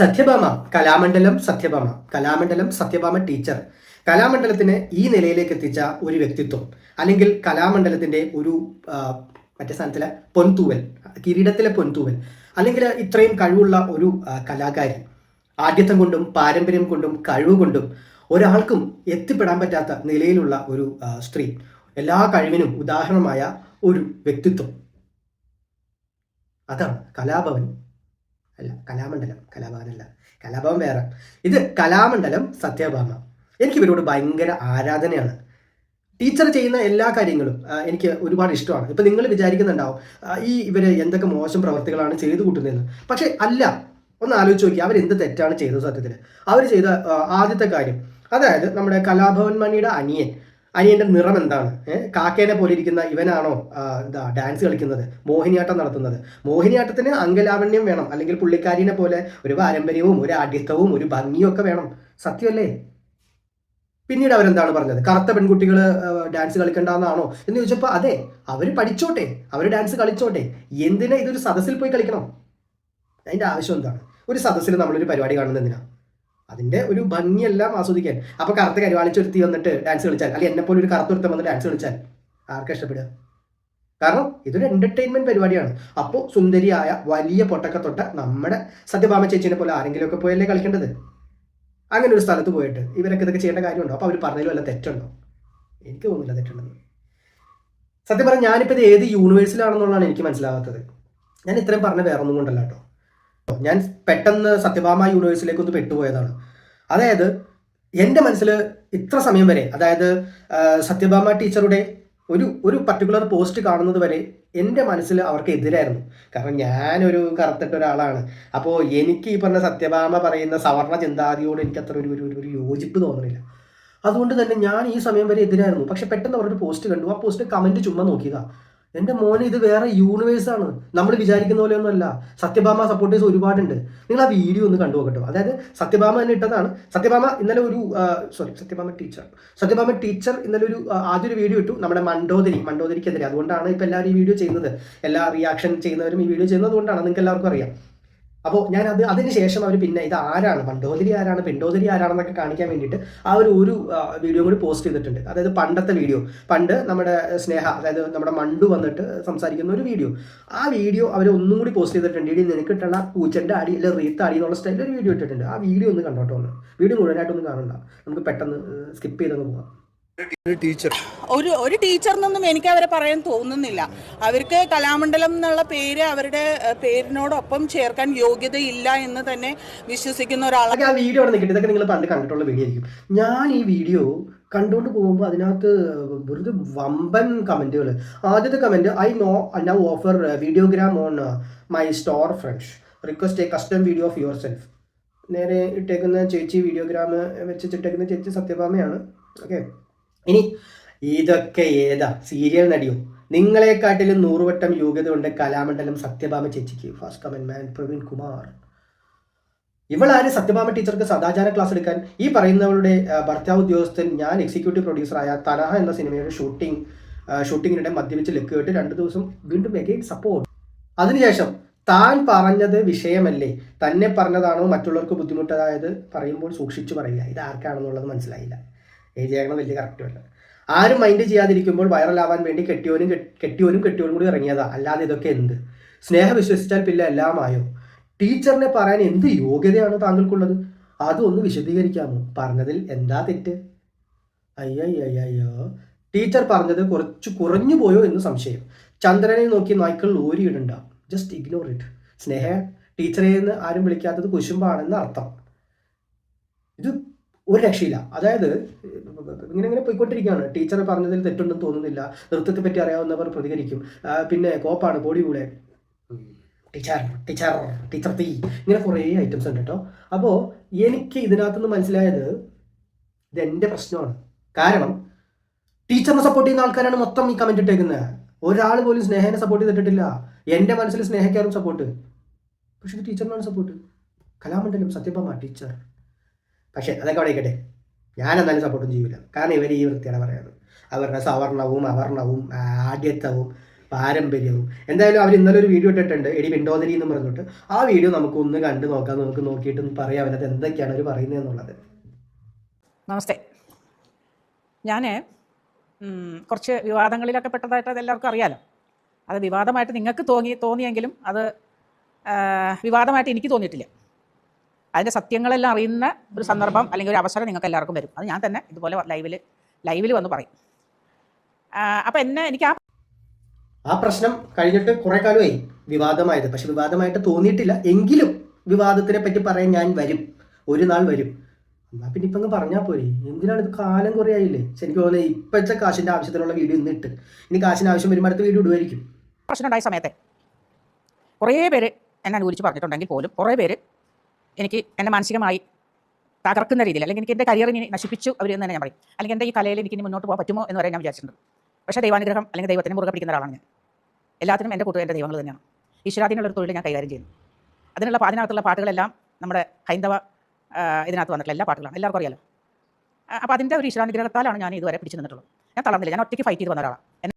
Satyabhama Kalamandalam Sathyabhama Kalamandalam Sathyabhama teacher കലാമണ്ഡലത്തിന് ഈ നിലയിലേക്ക് എത്തിച്ച ഒരു വ്യക്തിത്വം അല്ലെങ്കിൽ കലാമണ്ഡലത്തിന്റെ ഒരു മറ്റേ സ്ഥാനത്തിലെ പൊൻതൂവൽ കിരീടത്തിലെ പൊൻതൂവൽ അല്ലെങ്കിൽ ഇത്രയും കഴിവുള്ള ഒരു കലാകാരി ആദ്യത്വം കൊണ്ടും പാരമ്പര്യം കൊണ്ടും കഴിവ് കൊണ്ടും ഒരാൾക്കും എത്തിപ്പെടാൻ പറ്റാത്ത നിലയിലുള്ള ഒരു സ്ത്രീ എല്ലാ കഴിവിനും ഉദാഹരണമായ ഒരു വ്യക്തിത്വം. അതാണ് കലാഭവൻ. അല്ല കലാമണ്ഡലം കലാഭവനല്ല കലാഭവൻ വേറെ. ഇത് കലാമണ്ഡലം സത്യഭാമ. എനിക്ക് ഇവരോട് ഭയങ്കര ആരാധനയാണ്. ടീച്ചർ ചെയ്യുന്ന എല്ലാ കാര്യങ്ങളും എനിക്ക് ഒരുപാട് ഇഷ്ടമാണ്. ഇപ്പം നിങ്ങൾ വിചാരിക്കുന്നുണ്ടാവും ഈ ഇവർ എന്തൊക്കെ മോശം പ്രവർത്തികളാണ് ചെയ്തു കൂട്ടുന്നതെന്ന്. പക്ഷേ അല്ല ഒന്ന് ആലോചിച്ച് നോക്കി അവർ എന്ത് തെറ്റാണ് ചെയ്തത് സത്യത്തിൽ അവർ ചെയ്ത ആദ്യത്തെ കാര്യം അതായത് നമ്മുടെ കലാഭവൻ മണിയുടെ അനിയൻ അനിയന്റെ നിറം എന്താണ്? കാക്കേനെ പോലെ ഇരിക്കുന്ന ഇവനാണോ എന്താ ഡാൻസ് കളിക്കുന്നത് മോഹിനിയാട്ടം നടത്തുന്നത്? മോഹിനിയാട്ടത്തിന് അങ്കലാവണ്യം വേണം അല്ലെങ്കിൽ പുള്ളിക്കാരിനെ പോലെ ഒരു പാരമ്പര്യവും ഒരു ആഢ്യത്വവും ഒരു ഭംഗിയും ഒക്കെ വേണം. സത്യമല്ലേ? പിന്നീട് അവരെന്താണ് പറഞ്ഞത്? കറുത്ത പെൺകുട്ടികൾ ഡാൻസ് കളിക്കണ്ടെന്നാണോ? എന്ന് ചോദിച്ചപ്പോൾ അതെ അവർ പഠിച്ചോട്ടെ അവർ ഡാൻസ് കളിച്ചോട്ടെ. എന്തിനാ ഇതൊരു സദസ്സിൽ പോയി കളിക്കണം? അതിന്റെ ആവശ്യം എന്താണ്? ഒരു സദസ്സിൽ നമ്മളൊരു പരിപാടി കാണുന്നത് എന്തിനാ? അതിന്റെ ഒരു ഭംഗിയെല്ലാം ആസ്വദിക്കാൻ. അപ്പൊ കറുത്ത കരുവാളിച്ചൊരുത്തി വന്നിട്ട് ഡാൻസ് കളിച്ചാൽ അല്ലെങ്കിൽ എന്നെ പോലെ ഒരു കറുത്തൊരുത്തം വന്ന് ഡാൻസ് കളിച്ചാൽ ആർക്കാ ഇഷ്ടപ്പെടുക? കാരണം ഇതൊരു എന്റർടൈൻമെന്റ് പരിപാടിയാണ്. അപ്പോൾ സുന്ദരിയായ വലിയ പൊട്ടൊക്കെ തൊട്ട നമ്മുടെ സത്യഭാമ ചേച്ചിനെ പോലെ ആരെങ്കിലുമൊക്കെ പോയല്ലേ കളിക്കേണ്ടത്? അങ്ങനെ ഒരു സ്ഥലത്ത് പോയിട്ട് ഇവരൊക്കെ ഇതൊക്കെ ചെയ്യേണ്ട കാര്യമുണ്ടോ? അപ്പോൾ അവർ പറഞ്ഞതിലും വല്ല തെറ്റുണ്ടോ? എനിക്ക് തോന്നുന്നില്ല തെറ്റുണ്ടെന്ന്. സത്യം പറഞ്ഞാൽ ഞാനിപ്പോൾ ഇത് ഏത് യൂണിവേഴ്സിലാണെന്നുള്ളതാണ് എനിക്ക് മനസ്സിലാകാത്തത് ഞാൻ ഇത്രയും പറഞ്ഞ വേറൊന്നും കൊണ്ടല്ല കേട്ടോ. ഞാൻ പെട്ടെന്ന് സത്യഭാമ യൂണിവേഴ്സിലേക്ക് ഒന്ന് പെട്ടുപോയതാണ്. അതായത് എന്റെ മനസ്സിൽ ഇത്ര സമയം വരെ അതായത് സത്യഭാമ ടീച്ചറുടെ ഒരു ഒരു പർട്ടിക്കുലർ പോസ്റ്റ് കാണുന്നത് വരെ എന്റെ മനസ്സിൽ അവർക്ക് എതിരായിരുന്നു. കാരണം ഞാനൊരു കറുത്തിട്ട ഒരാളാണ്. അപ്പോൾ എനിക്ക് ഈ പറഞ്ഞ സത്യഭാമ പറയുന്ന സവർണ ചിന്താതിയോട് എനിക്ക് അത്ര ഒരു ഒരു യോജിപ്പ് തോന്നുന്നില്ല അതുകൊണ്ട് തന്നെ ഞാൻ ഈ സമയം വരെ എതിരായിരുന്നു. പക്ഷെ പെട്ടെന്ന് അവരൊരു പോസ്റ്റ് കണ്ടു. ആ പോസ്റ്റ് കമന്റ് ചുമ്മാ നോക്കിയതാ. എന്റെ മോനെ ഇത് വേറെ യൂണിവേഴ്സ് ആണ്. നമ്മൾ വിചാരിക്കുന്ന പോലെയൊന്നുമല്ല. സത്യഭാമ സപ്പോർട്ടേഴ്സ് ഒരുപാടുണ്ട്. നിങ്ങൾ ആ വീഡിയോ ഒന്ന് കണ്ടു നോക്കട്ടോ. അതായത് സത്യഭാമ തന്നെ ഇട്ടതാണ്. സത്യഭാമ ഇന്നലെ ഒരു sorry Sathyabhama teacher Sathyabhama teacher ഇന്നലെ ഒരു ആദ്യം ഒരു വീഡിയോ ഇട്ടു. നമ്മുടെ മണ്ടോദരി മണ്ടോദരിക്കെതിരെ. അതുകൊണ്ടാണ് ഇപ്പൊ എല്ലാവരും ഈ വീഡിയോ ചെയ്യുന്നത്. എല്ലാ റിയാക്ഷൻ ചെയ്യുന്നവരും ഈ വീഡിയോ ചെയ്യുന്നത്. കൊണ്ടാണ് നിങ്ങൾക്ക് എല്ലാവർക്കും അറിയാം. അപ്പോൾ ഞാൻ അത് അതിനുശേഷം അവർ പിന്നെ ഇത് ആരാണ്? മണ്ടോതിരി ആരാണ്? പെണ്ടോദരി ആരാണെന്നൊക്കെ കാണിക്കാൻ വേണ്ടിയിട്ട് ആ ഒരു ഒരു വീഡിയോ കൂടി പോസ്റ്റ് ചെയ്തിട്ടുണ്ട്. അതായത് പണ്ടത്തെ വീഡിയോ. പണ്ട് നമ്മുടെ സ്നേഹ അതായത് നമ്മുടെ മണ്ടു വന്നിട്ട് സംസാരിക്കുന്ന ഒരു വീഡിയോ. ആ വീഡിയോ അവർ ഒന്നും കൂടി പോസ്റ്റ് ചെയ്തിട്ടുണ്ട്. ഇടി നിനക്ക് കിട്ടണ പൂച്ചന്റെ അടി അല്ലെങ്കിൽ റീത്ത് അടി എന്നുള്ള സ്റ്റൈലിൽ ഒരു വീഡിയോ ഇട്ടിട്ടുണ്ട്. ആ വീഡിയോ ഒന്ന് കണ്ടോട്ടോ ഒന്ന്. വീഡിയോ മുഴുവനായിട്ടൊന്നും കാണണ്ട. നമുക്ക് പെട്ടെന്ന് സ്കിപ്പ് ചെയ്തൊന്ന് പോകാം ടീച്ചർ ഒരു ഒരു ടീച്ചറിനൊന്നും എനിക്ക് അവരെ പറയാൻ തോന്നുന്നില്ല. അവർക്ക് കലാമണ്ഡലം എന്നുള്ള പേര് അവരുടെ പേരിനോടൊപ്പം ചേർക്കാൻ യോഗ്യതയില്ല എന്ന് തന്നെ വിശ്വസിക്കുന്ന ഒരാളാണ്. ആ വീഡിയോ അവിടെ ഇതൊക്കെ നിങ്ങൾ പണ്ട് കണ്ടിട്ടുള്ള വീഡിയോ ആയിരിക്കും. ഞാൻ ഈ വീഡിയോ കണ്ടുകൊണ്ട് പോകുമ്പോൾ അതിനകത്ത് വെറുതെ വമ്പൻ കമന്റുകൾ ആദ്യത്തെ comment I know now offer videogram on my store friends request a custom video of yourself നേരെ ഇട്ടേക്കുന്ന ചേച്ചി വീഡിയോഗ്രാം വെച്ചിട്ടേക്കുന്ന ചേച്ചി സത്യഭാമയാണ്. ഓക്കെ ഇനി ഇതൊക്കെ ഏതാ? സീരിയൽ നടിയോ? നിങ്ങളെക്കാട്ടിലും നൂറുവട്ടം യോഗ്യത കൊണ്ട് കലാമണ്ഡലം സത്യഭാമ ചേച്ചിക്ക്. First comment man Praveen Kumar. ഇവളാര് Sathyabhama ടീച്ചർക്ക് സദാചാര ക്ലാസ് എടുക്കാൻ? ഈ പറയുന്നവളുടെ ഭർത്താവ് ഉദ്യോഗസ്ഥൻ ഞാൻ എക്സിക്യൂട്ടീവ് പ്രൊഡ്യൂസറായ തനഹ എന്ന സിനിമയുടെ ഷൂട്ടിംഗ് ഷൂട്ടിങ്ങിനിടെ മദ്യപിച്ച് ലക്ക് കേട്ട് രണ്ട് ദിവസം വീണ്ടും എഗെയിൻ സപ്പോർട്ട് അതിനുശേഷം താൻ പറഞ്ഞത് വിഷയമല്ലേ? തന്നെ പറഞ്ഞതാണോ? മറ്റുള്ളവർക്ക് ബുദ്ധിമുട്ടായത് പറയുമ്പോൾ സൂക്ഷിച്ചു പറയുക. ഇത് ആർക്കാണെന്നുള്ളത് മനസ്സിലായില്ല. എഴുതിയാകണം വലിയ കറക്റ്റുമല്ല ആരും മൈൻഡ് ചെയ്യാതിരിക്കുമ്പോൾ വൈറലാവാൻ വേണ്ടി കെട്ടിയോനും കെട്ട്- കെട്ടിയോനും കെട്ടിയോനും കൂടി ഇറങ്ങിയതാ. അല്ലാതെ ഇതൊക്കെ എന്ത്? സ്നേഹം വിശ്വസിച്ചാൽ പിന്നെ ആയോ? ടീച്ചറിനെ പറയാൻ എന്ത് യോഗ്യതയാണ് താങ്കൾക്കുള്ളത്? അതൊന്ന് വിശദീകരിക്കാമോ? പറഞ്ഞതിൽ എന്താ തെറ്റ്? അയ്യോ ടീച്ചർ പറഞ്ഞത് കുറച്ച് കുറഞ്ഞു പോയോ എന്ന് സംശയം. ചന്ദ്രനെ നോക്കി നായ്ക്കൾ ഓരിയിടണ്ട ജസ്റ്റ് ഇഗ്നോർ ഇറ്റ് സ്നേഹ ടീച്ചറെ ആരും വിളിക്കാത്തത് കുശുമ്പാണെന്ന് അർത്ഥം. ഇത് ഒരു രക്ഷയില്ല. അതായത് ഇങ്ങനെ ഇങ്ങനെ പോയിക്കൊണ്ടിരിക്കുകയാണ്. ടീച്ചർ പറഞ്ഞതിൽ തെറ്റുണ്ടെന്ന് തോന്നുന്നില്ല. നൃത്തത്തെ പറ്റി അറിയാവുന്നവർ പ്രതികരിക്കും. പിന്നെ കോപ്പാണ് ബോഡി കൂടെ ടീച്ചർ ടീച്ചർ ടീച്ചർ തീ. ഇങ്ങനെ കുറേ ഐറ്റംസ് ഉണ്ട് കേട്ടോ. അപ്പോൾ എനിക്ക് ഇതിനകത്തുനിന്ന് മനസ്സിലായത് ഇത് എന്റെ പ്രശ്നമാണ്. കാരണം ടീച്ചറിനെ സപ്പോർട്ട് ചെയ്യുന്ന ആൾക്കാരാണ് മൊത്തം ഈ കമന്റ് ഇട്ടേക്കുന്നത് ഒരാൾ പോലും സ്നേഹനെ സപ്പോർട്ട് ചെയ്തിട്ടില്ല എന്റെ മനസ്സിൽ സ്നേഹക്കാരും സപ്പോർട്ട് പക്ഷെ ടീച്ചറിനാണ് സപ്പോർട്ട് കലാമണ്ഡലം സത്യഭാമ ടീച്ചർ. പക്ഷേ അതൊക്കെ അവിടെ ഇരിക്കട്ടെ. ഞാൻ എന്നാലും സപ്പോർട്ടും ചെയ്യില്ല കാരണം ഇവർ ഈ വൃത്തിയാണ് പറയുന്നത്. അവരുടെ സവർണവും അവർണവും ആഢ്യത്വവും പാരമ്പര്യവും. എന്തായാലും അവർ ഇന്നലെ ഒരു വീഡിയോ ഇട്ടിട്ടുണ്ട്. എടി വിൻഡോദരി എന്ന് പറഞ്ഞിട്ട്. ആ വീഡിയോ നമുക്ക് ഒന്ന് കണ്ടു നോക്കാം. നമുക്ക് നോക്കിയിട്ട് പറയാം. അതിനകത്ത് എന്തൊക്കെയാണ് അവർ പറയുന്നത് എന്നുള്ളത്. നമസ്തേ. ഞാൻ കുറച്ച് വിവാദങ്ങളിലൊക്കെ പെട്ടതായിട്ട് അത് എല്ലാവർക്കും അറിയാലോ. അത് വിവാദമായിട്ട് നിങ്ങൾക്ക് തോന്നി തോന്നിയെങ്കിലും അത് വിവാദമായിട്ട് എനിക്ക് തോന്നിയിട്ടില്ല. അതിന്റെ സത്യങ്ങളെല്ലാം അറിയുന്ന ഒരു സന്ദർഭം അല്ലെങ്കിൽ ഒരു അവസരം നിങ്ങൾക്ക് എല്ലാവർക്കും വരും. അത് ഞാൻ തന്നെ ഇതുപോലെ ലൈവിൽ ലൈവിൽ വന്ന് പറയും. അപ്പോൾ എന്നെ എനിക്ക് ആ ആ പ്രശ്നം കഴിഞ്ഞിട്ട് കുറെ കാലമായി വിവാദമായത്. പക്ഷെ വിവാദമായിട്ട് തോന്നിയിട്ടില്ല. എങ്കിലും വിവാദത്തിനെ പറ്റി പറയാൻ ഞാൻ വരും. ഒരു നാൾ വരും. എന്നാ പിന്നെ ഇപ്പൊ അങ്ങ് പറഞ്ഞാൽ പോരെ. എന്തിനാണ് ഇത് കാലം കുറേ ആയില്ലേ? എനിക്ക് തോന്നുന്നത് ഇപ്പോഴത്തെ കാശിന്റെ ആവശ്യത്തിനുള്ള വീഡിയോ ഇന്നിട്ട് ഇനി കാശിന് ആവശ്യം വരുമ്പോൾ അടുത്ത വീഡിയോ ഇടുമായിരിക്കും പ്രശ്നം ഉണ്ടായ സമയത്തെ കുറേ പേര് എന്നെ അനുകൂലിച്ച് പറഞ്ഞിട്ടുണ്ടെങ്കിൽ പോലും കുറേ പേര് എനിക്ക് എന്നെ മാനസികമായി തകർക്കുന്ന രീതിയിൽ അല്ലെങ്കിൽ എനിക്ക് എന്റെ കരിയറിനെ നശിപ്പിച്ചു അവർ എന്ന് തന്നെ ഞാൻ പറയും. അല്ലെങ്കിൽ എന്റെ ഈ കലയിൽ എനിക്ക് ഇനി മുന്നോട്ട് പോകാൻ പറ്റുമോ എന്ന് വരെ ഞാൻ വിചാരിച്ചിട്ടുണ്ട്. പക്ഷേ ദൈവാനുഗ്രഹം അല്ലെങ്കിൽ ദൈവത്തിന് മുറുകെ പിടിക്കുന്ന ഒരാളാണ് ഞാൻ. എല്ലാത്തിനും എന്റെ കൂട്ടുകാർ എന്റെ ദൈവങ്ങൾ തന്നെയാണ്. ഈശ്വരാധീനുള്ള ഒരു തൊഴിൽ ഞാൻ കൈകാര്യം ചെയ്യുന്നു. അതിനുള്ള അതിനകത്തുള്ള പാട്ടുകളെല്ലാം നമ്മുടെ ഹൈന്ദവ ഇതിനകത്ത് വന്നിട്ടുള്ള എല്ലാ പാട്ടുകളാണ്. എല്ലാവർക്കും അറിയാലോ. അപ്പോൾ അതിന്റെ ഒരു ഈശ്വരാനുഗ്രഹത്താലാണ് ഞാൻ ഇതുവരെ പിടിച്ചു നിന്നിട്ടുള്ളത്. ഞാൻ തളർന്നില്ല. ഞാൻ ഒറ്റയ്ക്ക് ഫൈറ്റ് ചെയ്ത് വന്ന ഒരാളാണ്.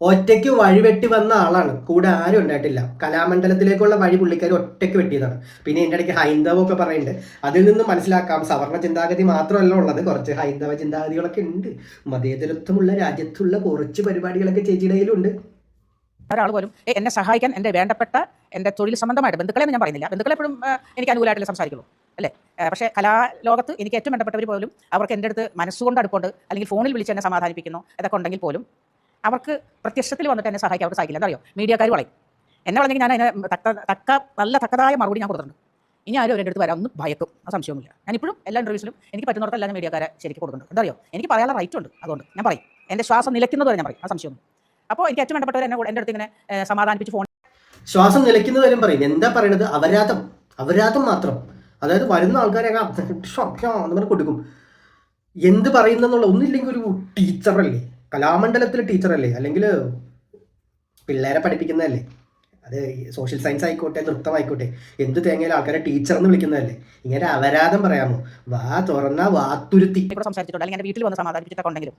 ഒറ്റയ്ക്ക് വഴിവെട്ടി വന്ന ആളാണ്. കൂടെ ആരും ഉണ്ടായിട്ടില്ല. കലാമണ്ഡലത്തിലേക്കുള്ള വഴി പുള്ളിക്കാർ ഒറ്റയ്ക്ക് വെട്ടിയതാണ്. പിന്നെ എന്റെ ഇടയ്ക്ക് ഹൈന്ദവം ഒക്കെ പറയുന്നുണ്ട്. അതിൽ നിന്ന് മനസ്സിലാക്കാം. സവർണ ചിന്താഗതി മാത്രമല്ല ഉള്ളത്. കുറച്ച് ഹൈന്ദവ ചിന്താഗതികളൊക്കെ ഉണ്ട്. മതേതരത്വമുള്ള രാജ്യത്തുള്ള കുറച്ച് പരിപാടികളൊക്കെ ചേച്ചിയുടെ കയ്യിലുണ്ട് ഒരാൾ പോലും എന്നെ സഹായിക്കാൻ എന്റെ വേണ്ടപ്പെട്ട എന്റെ തൊഴിൽ സംബന്ധമായിട്ട് ബന്ധുക്കളെ ഞാൻ പറയുന്നില്ല. ബന്ധുക്കളെ എപ്പോഴും എനിക്ക് അനുകൂലമായിട്ടല്ലേ സംസാരിക്കുള്ളൂ. അല്ലേ? പക്ഷേ കലാലോകത്ത് എനിക്ക് ഏറ്റവും വേണ്ടപ്പെട്ടവർ പോലും അവർക്ക് എന്റെ അടുത്ത് മനസ്സുകൊണ്ട് അടുപ്പുണ്ട്. അല്ലെങ്കിൽ ഫോണിൽ വിളിച്ച് എന്നെ സമാധാനിപ്പിക്കുന്നു. ഇതൊക്കെ ഉണ്ടെങ്കിൽ പോലും അവർക്ക് പ്രത്യക്ഷത്തിൽ വന്നിട്ട് എന്നെ സഹായിക്കാൻ അവർക്ക് സാധിക്കില്ല. എന്താ അറിയോ മീഡിയക്കാർ വളയും എന്നെ വളഞ്ഞെങ്കിൽ ഞാൻ അതിനെ തക്ക തക്ക നല്ല തക്കതായ മറുപടി ഞാൻ കൊടുത്തിട്ടുണ്ട്. ഇനി ആരും അവരുടെ അടുത്ത് വരാൻ ഒന്നും ഭയക്കും. ആ സംശയമൊന്നുമില്ല. ഞാനിപ്പോഴും എല്ലാ ഇന്റർവ്യൂസിലും എനിക്ക് പറ്റുന്നിടത്തെല്ലാം മീഡിയക്കാരെ ശരിക്കും കൊടുക്കുന്നുണ്ട്. എന്താ അറിയോ എനിക്ക് പറയാനുള്ള റൈറ്റ് ഉണ്ട്. അതുകൊണ്ട് ഞാൻ പറയും. എന്റെ ശ്വാസം നിലയ്ക്കുന്നത് വരെ ഞാൻ പറയും. ആ സംശയമൊന്നും അപ്പോൾ എനിക്ക് ഏറ്റവും വേണ്ടപ്പെട്ടവർ എന്നെ എന്റെ അടുത്ത് ഇങ്ങനെ സമാധാനിപ്പിച്ച് ഫോൺ ശ്വാസം നിലയ്ക്കുന്നവരും പറയും. എന്താ പറയുന്നത് അപരാധം അപരാധം മാത്രം. അതായത് വരുന്ന ആൾക്കാരെ പറഞ്ഞ് കൊടുക്കും. എന്ത് പറയുന്നെന്നുള്ള ഒന്നില്ലെങ്കിൽ ഒരു ടീച്ചറല്ലേ കലാമണ്ഡലത്തിലെ ടീച്ചറല്ലേ അല്ലെങ്കിൽ പിള്ളേരെ പഠിപ്പിക്കുന്നതല്ലേ? അത് സോഷ്യൽ സയൻസ് ആയിക്കോട്ടെ നൃത്തം ആയിക്കോട്ടെ എന്ത് തേങ്ങയിലും ആൾക്കാരെ ടീച്ചർ എന്ന് വിളിക്കുന്നതല്ലേ? ഇങ്ങനെ അപരാധം പറയാമോ? വാ തുറന്ന വാത്തുരുത്തി സംസാരിച്ചിട്ടുണ്ട്. അല്ലെങ്കിൽ വീട്ടിൽ വന്ന് സമാധാനിപ്പിച്ചിട്ടുണ്ടെങ്കിലും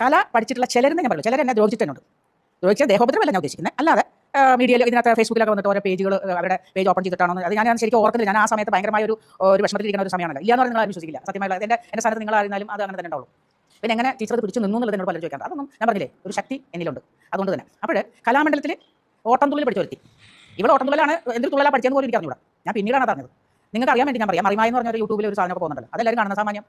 കല പഠിച്ചിട്ടുള്ള ചിലരെന്നെ ഞാൻ പറഞ്ഞു ചിലർ എന്നെ ദ്രോഹിച്ചിട്ടുണ്ട് ദ്രോഹിച്ച ദേഹോപദ്രവല്ല ഞാൻ ഉദ്ദേശിക്കുന്നത്. അല്ലാതെ മീഡിയയിൽ ഇതിനകത്ത് ഫേസ്ബുക്കിലൊക്കെ വന്നിട്ട് ഓരോ പേജുകൾ അവരുടെ പേജ് ഓപ്പൺ ചെയ്തിട്ടാണോ അത് ഞാൻ ശരിക്കും ഓർക്കുന്നില്ല. ഞാൻ ആ സമയത്ത് ഭയങ്കരമായ ഒരു ഒരു വിഷമത്തിലിരിക്കുന്ന ഒരു സമയമാണല്ലോ ഇല്ലാന്ന് പറഞ്ഞാൽ നിങ്ങൾ വിശ്വസിക്കില്ല. സത്യമായ എന്റെ എന്റെ സ്ഥാനത്ത് നിങ്ങൾ അറിയുന്നാലും അത് അങ്ങനെ തന്നെ ഉണ്ടാവും പിന്നെ എങ്ങനെ ടീച്ചർ അത് പിടിച്ചു നിന്നു എന്നുള്ളത് എന്നോട് പലരും ചോദിക്കാം അതൊന്നും ഞാൻ പറഞ്ഞില്ലേ? ഒരു ശക്തി എന്നിലുണ്ട്. അതുകൊണ്ട് തന്നെ. അപ്പോൾ കലാമണ്ഡലത്തിൽ ഓട്ടം തുള്ളിൽ പഠിച്ചു വരുത്തി. ഇവിടെ ഓട്ടം തുള്ളലാണ് എന്തൊരു തുള്ളലാണ് പഠിച്ചതെന്ന് പോലും എനിക്ക് അറിഞ്ഞൂടാ ഞാൻ പിന്നീടാണ് അത് അറിഞ്ഞത് നിങ്ങൾക്ക് അറിയാൻ വേണ്ടി ഞാൻ പറയാം. മറിമായി എന്ന് പറഞ്ഞ ഒരു യൂട്യൂബിൽ ഒരു സാധനമൊക്കെ പോകുന്നുണ്ടല്ലോ. അതെല്ലാവരും കാണുന്ന സാമാന്യം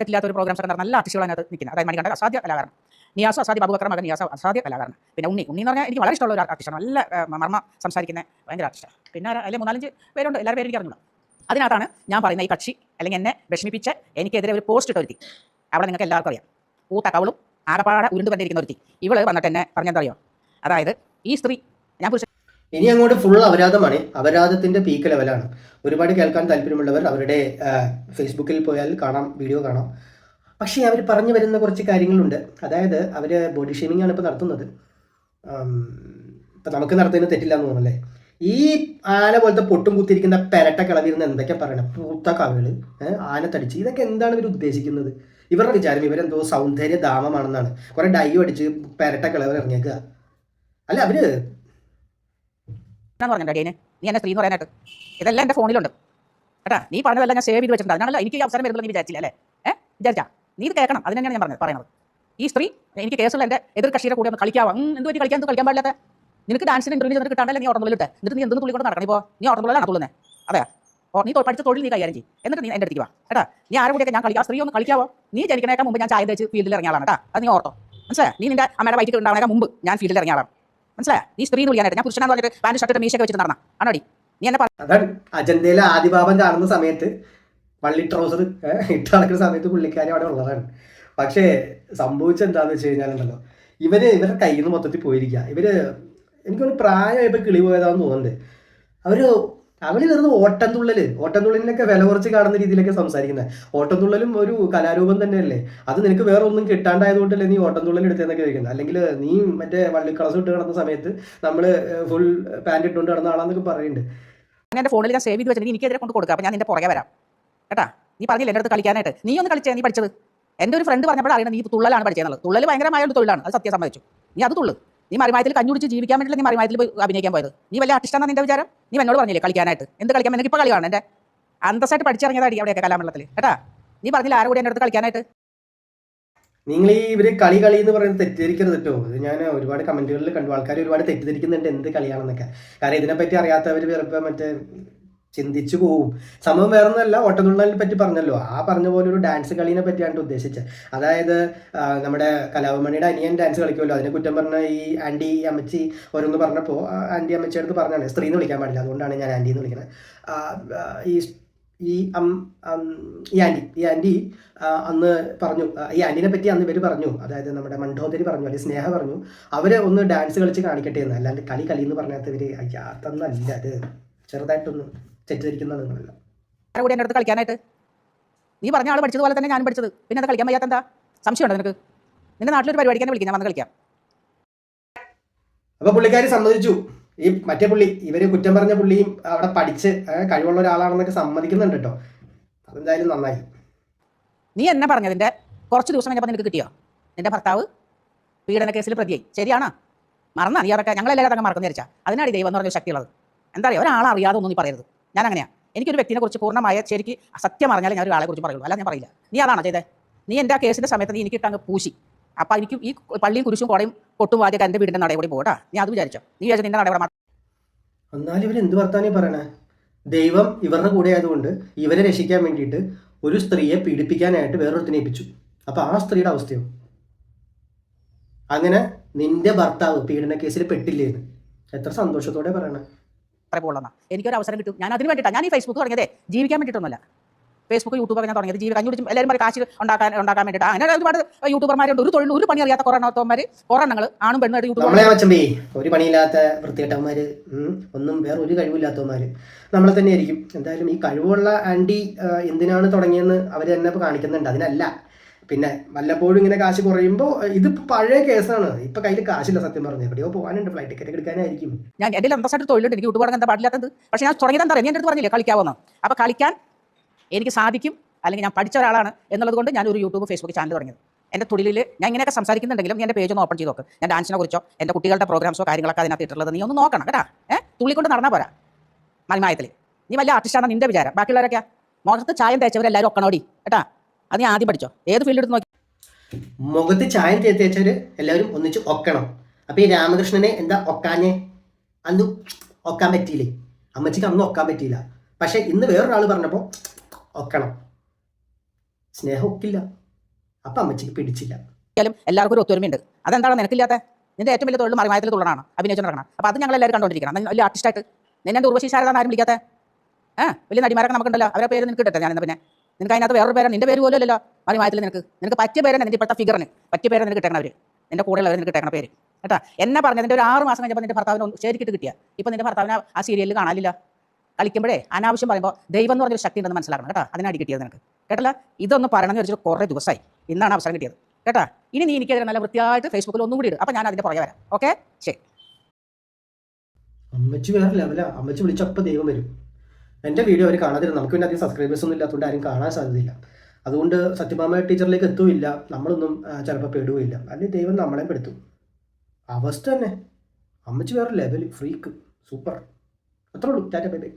തെറ്റില്ലാത്ത ഒരു പ്രോഗ്രാംസ് ഒക്കെ നല്ല ആർട്ടിസ്റ്റുകൾ അതിനകത്ത് നിൽക്കുന്നത് അതായത് മണികണ്ഠ അസാധ്യ കലാകാരൻ. നിയാസ അസാധ്യ ബാബുബക്കർ മകൻ നിയാസ അസാധ്യ കലാകാരൻ. പിന്നെ ഉണ്ണി. ഉണ്ണി എന്ന് പറഞ്ഞാൽ എനിക്ക് വളരെ ഇഷ്ടമുള്ള ഒരു ആർട്ടിസ്റ്റാണ് നല്ല മർമ്മ സംസാരിക്കുന്ന ഭയങ്കര ആർട്ടിസ്റ്റാണ് പിന്നെ അല്ലെങ്കിൽ മൂന്നാലഞ്ച് പേരുണ്ട്. എല്ലാവരും പേര് എനിക്ക് അറിഞ്ഞൂടാ. അതിനകത്താണ് ഞാൻ പറയുന്ന ഈ കക്ഷി അല്ലെങ്കിൽ എന്നെ വിഷമിപ്പിച്ച് എനിക്കെതിരെ ഒരു പോസ്റ്റ് ഇട്ടൊരുത്തി അവിടെ നിങ്ങൾക്ക് എല്ലാവർക്കും അറിയാം. പൂത്ത കവളും ആകപ്പാടെ ഉരുണ്ട് കണ്ടിരിക്കുന്ന ഒരുത്തി. ഇവൾ വന്നിട്ട് എന്നെ പറഞ്ഞെന്തറിയോ? അതായത് ഈ സ്ത്രീ ഞാൻ പുരുഷൻ ഇനി അങ്ങോട്ട് ഫുൾ അപരാധമാണ്. അപരാധത്തിന്റെ പീക്ക് ലെവലാണ് ഒരുപാട് കേൾക്കാൻ താല്പര്യമുള്ളവർ അവരുടെ ഫേസ്ബുക്കിൽ പോയാൽ കാണാം വീഡിയോ കാണാം. പക്ഷേ അവർ പറഞ്ഞു വരുന്ന കുറച്ച് കാര്യങ്ങളുണ്ട്. അതായത് അവർ ബോഡി ഷേമിംഗ് ആണ് ഇപ്പോൾ നടത്തുന്നത്. ഇപ്പം നമുക്ക് നടത്തുന്നതിന് തെറ്റില്ല എന്ന് തോന്നുന്നല്ലേ? ഈ ആന പോലത്തെ പൊട്ടും കുത്തിയിരിക്കുന്ന പെരട്ട കിളവിരുന്ന് എന്തൊക്കെ പറയണം? പൂത്ത കവിൾ ആന തടിച്ച്. ഇതൊക്കെ എന്താണ് ഇവർ ഉദ്ദേശിക്കുന്നത്? ഇവരുടെ വിചാരം ഇവരെന്തോ സൗന്ദര്യ ധാമമാണെന്നാണ്. കുറെ ഡൈവ് അടിച്ച് പെരട്ട കിളവർ ഇറങ്ങിയേക്കുക അല്ല അവർ നീ എന്നെ സ്ത്രീ എന്ന് പറയാനായിട്ട്. ഇതെല്ലാം എന്റെ ഫോണിലുണ്ട്. കേട്ടാ നീ പറഞ്ഞതെല്ലാം ഞാൻ സേവ് ചെയ്ത് വെച്ചിട്ടുണ്ട്. അതിനാണല്ലോ എനിക്ക് അവസരം വരുന്നത് നീ വിചാരിച്ചില്ല അല്ലേ? ഏഹ് വിചാരിച്ചാ? നീ ഇത് കേൾക്കണം. അതിനാണ് ഞാൻ പറഞ്ഞത് പറയുന്നത് ഈ സ്ത്രീ എനിക്ക് കേസുള്ള എന്റെ എതിർ കക്ഷിയുടെ കൂടെ ഒന്ന് കളിക്കാവാ? എന്ത് പറ്റി കളിക്കാൻ? കളിക്കാൻ പാടില്ലാത്ത? നിനക്ക് ഡാൻസിന് ഇന്റർവ്യൂ നിനക്ക് കിട്ടാണ്ടല്ലേ നീ ഓർമ്മയിലിട്ട് എന്നിട്ട് നീ എന്തെന്ന് തുള്ളിക്കൊണ്ട് നടക്കണം ഇപ്പോൾ നീ ഓട്ടംതുള്ളിലാണ് തുള്ളുന്നത് അതെ ഓ നീ പഠിച്ച തൊഴിൽ നീ കൈകാര്യം ചെയ്യും. എന്നിട്ട് നീ എന്റെ അടുത്തേക്ക് വാ. കേട്ടാ നീ ആരുടെ കൂടെയൊക്കെ ഞാൻ കളിക്കാം? സ്ത്രീ ഒന്ന് കളിക്കാവോ? നീ ജനിക്കണേക്കാൾ മുമ്പ് ഞാൻ ചായ തേച്ച് ഫീൽഡിൽ ഇറങ്ങിയ ആളാണ് കേട്ടാ. അത് നീ ഓർത്തോ. മനസ്സിലായി? നീ നിന്റെ അമ്മയുടെ വൈകിട്ട് ഉണ്ടാവണേക്കാൾ മുമ്പ് ഞാൻ ഫീൽഡിൽ ഇറങ്ങിയ ആളാണ്. നീ സ്ത്രീ എന്ന് വിളിക്കാനായിട്ട് ഞാൻ പുരുഷനാന്ന് പറഞ്ഞിട്ട് പാന്റ് ഷർട്ട് മീശയൊക്കെ വെച്ചിട്ട് നടന്ന ആണോടി നീ എന്നെ അതാണ് അജന്തയിലെ ആദിഭാവം കാണുന്ന സമയത്ത് പള്ളി ട്രൗസർ ഇട്ട് നടക്കുന്ന സമയത്ത് പുള്ളിക്കാരി അവിടെ ഉള്ളതാണ്. പക്ഷേ സംഭവിച്ചെന്താന്ന് വെച്ച് കഴിഞ്ഞാലുണ്ടല്ലോ ഇവർ ഇവരുടെ കയ്യിൽ നിന്ന് മൊത്തത്തിൽ പോയിരിക്കുക ഇവർ എനിക്കൊരു പ്രായമായപ്പോൾ കിളി പോയതാന്ന് തോന്നുന്നുണ്ട്. അവർ അവർ വെറുതെ ഓട്ടംതുള്ളൽ. ഓട്ടംതുള്ളലിനൊക്കെ വില കുറച്ച് കാണുന്ന രീതിയിലൊക്കെ സംസാരിക്കുന്നത്. ഓട്ടംതുള്ളലും ഒരു കലാരൂപം തന്നെയല്ലേ? അത് നിനക്ക് വേറെ ഒന്നും കിട്ടാണ്ടായതുകൊണ്ടല്ലേ നീ ഓട്ടംതുള്ളൽ എടുത്തതെന്നൊക്കെ ചോദിക്കുന്നത്. അല്ലെങ്കിൽ നീ മറ്റേ വള്ളിക്കളസ് ഇട്ട് കിടന്ന സമയത്ത് നമ്മൾ ഫുൾ പാന്റ് ഇട്ടുകൊണ്ട് കിടന്ന ആളാന്നൊക്കെ പറയുന്നുണ്ട്. അങ്ങനെ ഫോണിൽ ഞാൻ സേവ് ചെയ്ത് വെച്ചിട്ട് എനിക്കെതിരെ കൊണ്ട് കൊടുക്കാം. അപ്പോൾ ഞാൻ നിന്റെ പുറകെ വരാം. കേട്ടാ? നീ പറഞ്ഞില്ല എന്റെ അടുത്ത് കളിക്കാനായിട്ട്? നീ ഒന്ന് കളിച്ചേ നീ പഠിച്ചത്. എന്റെ ഒരു ഫ്രണ്ട് പറഞ്ഞപ്പോൾ അറിയണം നീ തുള്ളലാണ് പഠിച്ചതെന്നുള്ളത്. തുള്ളൽ ഭയങ്കരമായ ഒരു തൊഴിലാണ്. അത് സത്യം സമ്മതിച്ചു. നീ അത് തുള്ളു. നീ മറിമായത്തിൽ കഞ്ഞുടിച്ച് ജീവിക്കാൻ വേണ്ടിയിട്ട് നീ മറിമായത്തിൽ പോയി അഭിനയിക്കാൻ പോയത്? നീ വലിയ ആർട്ടിസ്റ്റാണെന്ന് നിന്റെ വിചാരം? നീ എന്നോട് പറഞ്ഞില്ലേ കളിക്കാനായിട്ട്? എന്ത് കളിക്കാൻ? എനിക്ക് ഇപ്പോൾ കളി കാണണം എന്റെ അന്തസ്സായിട്ട് അവിടെ അവിടെയൊക്കെ കലാമണ്ഡലത്തിൽ കേട്ടാ? നീ പറഞ്ഞില്ല ആരും കൂടി എന്റെ അടുത്ത് കളിക്കാനായിട്ട്? നിങ്ങൾ ഈ ഇവർ കളി കളി എന്ന് പറയുന്നത് തെറ്റിദ്ധരിക്കരുത് കേട്ടോ. ഞാൻ ഒരുപാട് കമന്റുകളിൽ കണ്ടു. ആൾക്കാർ ഒരുപാട് തെറ്റിദ്ധരിക്കുന്നുണ്ട് എന്ത് കളിയാണെന്നൊക്കെ. കാരണം ഇതിനെപ്പറ്റി അറിയാത്തവർ ചിലപ്പോൾ മറ്റേ ചിന്തിച്ചു പോവും. സംഭവം വേറൊന്നുമല്ല ഓട്ടതുള്ളലിനെ പറ്റി പറഞ്ഞല്ലോ. ആ പറഞ്ഞ പോലെ ഒരു ഡാൻസ് കളീനെ പറ്റിയാണ് ഉദ്ദേശിച്ചത്. അതായത് നമ്മുടെ കലാഭമണിയുടെ അനിയൻ ഡാൻസ് കളിക്കുമല്ലോ. അതിനെ കുറ്റം പറഞ്ഞ ഈ ആന്റി അമ്മച്ചി ഓരോന്ന് പറഞ്ഞപ്പോൾ ആന്റി അമ്മച്ചി അടുത്ത് പറഞ്ഞാണ് സ്ത്രീ എന്ന് വിളിക്കാൻ പാടില്ല. അതുകൊണ്ടാണ് ഞാൻ ആന്റി എന്ന് വിളിക്കുന്നത് ഈ ഈ അം ഈ ആന്റി ഈ ആന്റി അന്ന് പറഞ്ഞു ഈ ആന്റിനെ പറ്റി അന്ന് ഇവർ പറഞ്ഞു അതായത് നമ്മുടെ മണ്ഡോദരി പറഞ്ഞു അല്ലെങ്കിൽ സ്നേഹ പറഞ്ഞു അവർ ഒന്ന് ഡാൻസ് കളിച്ച് കാണിക്കട്ടെ എന്ന്. അല്ലാണ്ട് കളി കളി എന്ന് പറഞ്ഞാൽ ഇവർ അയ്യാത്തന്നല്ല അത് ചെറുതായിട്ടൊന്ന് തെറ്റിദ്ധരിക്കുന്ന നിങ്ങളല്ല ആരും കൂടി എന്റെ അടുത്ത് കളിക്കാനായിട്ട്? നീ പറഞ്ഞ ആൾ പഠിച്ചതുപോലെ തന്നെ ഞാനും പഠിച്ചത്. പിന്നെ അത് കളിക്കാൻ വയ്യാത്ത എന്താ? സംശയമുണ്ടോ നിനക്ക്? നിന്റെ നാട്ടിലൊരു പരിപാടിക്ക് തന്നെ വിളിക്കാം ഞാൻ വന്ന് കളിക്കാം. അപ്പൊ പുള്ളിക്കാരി സമ്മതിച്ചു. ഈ മറ്റേ പുള്ളി ഇവർ കുറ്റം പറഞ്ഞ പുള്ളിയും അവിടെ പഠിച്ച് കഴിവുള്ള ഒരാളാണെന്നൊക്കെ സമ്മതിക്കുന്നുണ്ട് കേട്ടോ അതെന്തായാലും നന്നായി. നീ എന്നെ പറഞ്ഞതിന്റെ കുറച്ച് ദിവസം കഴിഞ്ഞപ്പോൾ നിനക്ക് കിട്ടിയോ? നിന്റെ ഭർത്താവ് പീഡന കേസിൽ പ്രതിയായി. ശരിയാണോ? മറന്നാ നീ അതൊക്കെ ഞങ്ങളെല്ലാവരും അതങ്ങ് മറക്കുന്നു വിചാരിച്ചാ. അതിനാണ് ദൈവം എന്ന് പറഞ്ഞ ശക്തിയുള്ളത്. എന്താ പറയുക ഒരാളറിയാതെ ഒന്നും നീ പറയരുത്. ഞാൻ അങ്ങനെയാ എനിക്കൊരു വ്യക്തിനെ കുറിച്ച് പൂർണമായ ശരിക്ക് സത്യം അറിഞ്ഞാലേ ഞാൻ ഒരാളെ കുറിച്ച് പറയുള്ളൂ. അല്ല ഞാൻ പറയില്ല. നീ അതാണോ ചെയ്തേ നീ എന്റെ ആ കേസിന്റെ സമയത്ത് നീ എനിക്ക് ഇട്ടങ്ങ് പൂശി. അപ്പം എനിക്ക് ഈ പള്ളിയും കുരിശും കോടയും പൊട്ടും വാദ്യമൊക്കെ എന്റെ വീടിന്റെ കൂടി പോകട്ടാ നീ അത് വിചാരിച്ചോ. നീ വിചാരിച്ചു നിന്റെ നടപടി മാത്രം എന്നാലും ഇവർ എന്ത് വർത്താനേ പറയണേ? ദൈവം ഇവരുടെ കൂടെ ആയതുകൊണ്ട് ഇവരെ രക്ഷിക്കാൻ വേണ്ടിയിട്ട് ഒരു സ്ത്രീയെ പീഡിപ്പിക്കാനായിട്ട് വേറൊരുത്തിനെ ഏൽപ്പിച്ചു. അപ്പൊ ആ സ്ത്രീയുടെ അവസ്ഥയോ? അങ്ങനെ നിന്റെ ഭർത്താവ് പീഡന കേസിൽ പെട്ടില്ലേന്ന്. എത്ര സന്തോഷത്തോടെ പറയണേ. പോകുള്ളൂ എനിക്കൊരു അവസരം കിട്ടും. ഞാൻ അതിന് വേണ്ടിയിട്ടാണ് ഞാൻ ഈ ഫേസ്ബുക്ക് തുടങ്ങിയത്. ജീവിക്കാൻ വേണ്ടിയിട്ടൊന്നുമല്ല. ഫേസ്ബുക്ക് യൂട്യൂബ് ഞാൻ തുടങ്ങിയത്. ജീവിക്കാൻ കുടിച്ചും എല്ലാവരും പറയും കാശ് ഉണ്ടാക്കാൻ ഉണ്ടാക്കാൻ വേണ്ടിയിട്ട്. അങ്ങനെ ഒരുപാട് യൂട്യൂബർമാരുണ്ട്. ഒരു തൊഴിൽ ഒരു പണി അറിയാത്ത കുറേണ്ണത്തോന്മാർ കുറെണ്ണങ്ങൾ ആണും പെണ്ണുമായിട്ട് യൂട്യൂബ് ഒരു പണിയില്ലാത്ത വൃത്തികെട്ടവന്മാർ ഒന്നും വേറെ ഒരു കഴിവില്ലാത്തവന്മാര് നമ്മളെ തന്നെ ആയിരിക്കും എന്തായാലും ഈ കഴിവുള്ള ആൻഡി എന്തിനാണ് തുടങ്ങിയെന്ന് അവർ തന്നെ കാണിക്കുന്നുണ്ട്. അതിനല്ല. പിന്നെ വല്ലപ്പോഴും ഇങ്ങനെ കാശ് കുറയുമ്പോൾ ഇത് പഴയ കേസാണ്. ഇപ്പൊ കയ്യിൽ കാശില്ല സത്യം പറഞ്ഞു. എവിടെയോ പോകാനുണ്ട് ഫ്ലൈറ്റ് ടിക്കറ്റ് എടുക്കാനായിരിക്കും. ഞാൻ എന്റെ അന്തസ്സായിട്ട് തൊഴിലുണ്ട്. എനിക്ക് വിട്ടു തുടങ്ങാൻ എന്താ പാടില്ലാത്തത്? പക്ഷെ ഞാൻ തുടങ്ങിയത് എന്താ എന്റെ അടുത്ത് പറഞ്ഞില്ലേ കളിക്കാവുന്ന. അപ്പൊ കളിക്കാൻ എനിക്ക് സാധിക്കും അല്ലെങ്കിൽ ഞാൻ പഠിച്ച ഒരാളാണ് എന്നുള്ളത് കൊണ്ട് ഞാൻ ഒരു യൂട്യൂബ് ഫേസ്ബുക്ക് ചാനൽ തുടങ്ങിയത്. എന്റെ തൊഴിലിൽ ഞാൻ ഇങ്ങനെയൊക്കെ സംസാരിക്കുന്നുണ്ടെങ്കിലും എന്റെ പേജ് ഒന്ന് ഓപ്പൺ ചെയ്ത് നോക്ക്. ഞാൻ ഡാൻസിനെ കുറിച്ചോ എന്റെ കുട്ടികളുടെ പ്രോഗ്രാംസോ കാര്യങ്ങളൊക്കെ അതിനകത്ത് ഇട്ടുള്ളത് നീ ഒന്ന് നോക്കണം കേട്ടാ. ഏഹ് തുള്ളിക്കൊണ്ട് നടന്നാൽ പോരാ മൽമായത്തിൽ നീ വലിയ ആർട്ടിസ്റ്റാണ് നിന്റെ വിചാരം? ബാക്കിയുള്ളവരൊക്കെ മുഖത്ത് ചായം തേച്ചവരെല്ലാവരും ഒക്കണോടി കേട്ടാ. അത് ഞാൻ ആദ്യം പഠിച്ചോ? ഏത് ഫീൽഡ് എടുത്ത് നോക്കി? മുഖത്ത് ചായം തേച്ചവര് എല്ലാവരും ഒന്നിച്ച് ഒക്കണം. അപ്പൊ ഈ രാമകൃഷ്ണനെ എന്താ ഒക്കാഞ്ഞെ? അന്ന് ഒക്കാൻ പറ്റിയില്ലേ? അമ്മച്ചിക്ക് അന്ന് ഒക്കാൻ പറ്റിയില്ല. പക്ഷെ ഇന്ന് വേറൊരാൾ പറഞ്ഞപ്പോൾ ഒക്കണം. സ്നേഹം ഒക്കില്ല അപ്പൊ അമ്മച്ചിക്ക് പിടിച്ചില്ല. എല്ലാവർക്കും ഒരു ഒത്തൊരുമയുണ്ട്. അതെന്താണ് നിനക്കില്ലാത്ത? നിന്റെ ഏറ്റവും വലിയ തൊഴിൽ മറിമായത്തിൽ തുടരാണ് അഭിനയിച്ചു നടക്കണം. അപ്പോൾ അത് ഞങ്ങൾ എല്ലാവരും കണ്ടുകൊണ്ടിരിക്കണം വലിയ ആർട്ടിസ്റ്റായിട്ട് നിന്നെ ഉർവശി ശാരദ ആരും വിളിക്കാത്ത? ഏഹ് വലിയ നടിമാരൊക്കെ നമുക്കുണ്ടല്ലോ. അവരെ പേര് നിനക്ക് കിട്ടട്ടെ ഞാൻ പിന്നെ? നിനക്ക് അതിനകത്ത് വേറൊരു പേരാണ് നിന്റെ പേര് പോലും അല്ലല്ലോ. മറിമായത്തിൽ നിനക്ക്. നിനക്ക് പറ്റിയ പേരാണ് നിന്റെ ഇപ്പോഴത്തെ ഫിഗറിന് പറ്റിയ പേരാണ് നിനക്ക് കിട്ടണം അവർ നിന്റെ കൂടെയുള്ളവർ നിനക്ക് കിട്ടണ പേര്. കേട്ടാ? എന്നെ പറഞ്ഞതിന്റെ ഒരു ആറ് മാസം കഴിഞ്ഞപ്പോൾ നിന്റെ ഭർത്താവിന് ശരിക്കിട്ട് കിട്ടിയ. ഇപ്പൊ നിന്റെ ഭർത്താവിനെ ആ സീരിയലിൽ കാണാനില്ല. കളിക്കുമ്പോഴേ അനാവശ്യം പറയുമ്പോൾ ദൈവം എന്ന് പറഞ്ഞൊരു ശക്തി ഉണ്ടെന്ന് മനസ്സിലാക്കണം. കേട്ടോ? അതിനടി കിട്ടിയത് നിനക്ക്. കേട്ടല്ല? ഇതൊന്ന് പറയണമെന്ന് വെച്ചിട്ട് കുറേ ദിവസമായി ഇന്നാണ് അവസരം കിട്ടിയത്. കേട്ടാ? ഇനി നീ എനിക്കെതിരെ നല്ല വൃത്തിയായിട്ട് ഫേസ്ബുക്കിൽ ഒന്നും കൂടി ഇടും. അപ്പം ഞാൻ അതിന്റെ പുറകെ വരാം. ഓക്കെ ശരി. അമ്മച്ചി വേറെ ലെവലാ അമ്മച്ചി വിളിച്ചപ്പോൾ ദൈവം വരും. എന്റെ വീഡിയോ അവർ കാണാതിരുന്നു. നമുക്ക് പിന്നെ അധികം സബ്സ്ക്രൈബേഴ്സ് ഒന്നും ഇല്ലാത്തതുകൊണ്ട് ആരും കാണാൻ സാധ്യതയില്ല. അതുകൊണ്ട് സത്യഭാമ ടീച്ചറിലേക്ക് എത്തുമില്ല നമ്മളൊന്നും ചിലപ്പോൾ പെടുകയില്ല. അല്ലെങ്കിൽ ദൈവം നമ്മളെ പെടുത്തും. അവസ്ഥ തന്നെ. അമ്മച്ചി വേറെ ലെവൽ ഫ്രീക്ക് സൂപ്പർ അത്രേ ഉള്ളൂ. Tata bye bye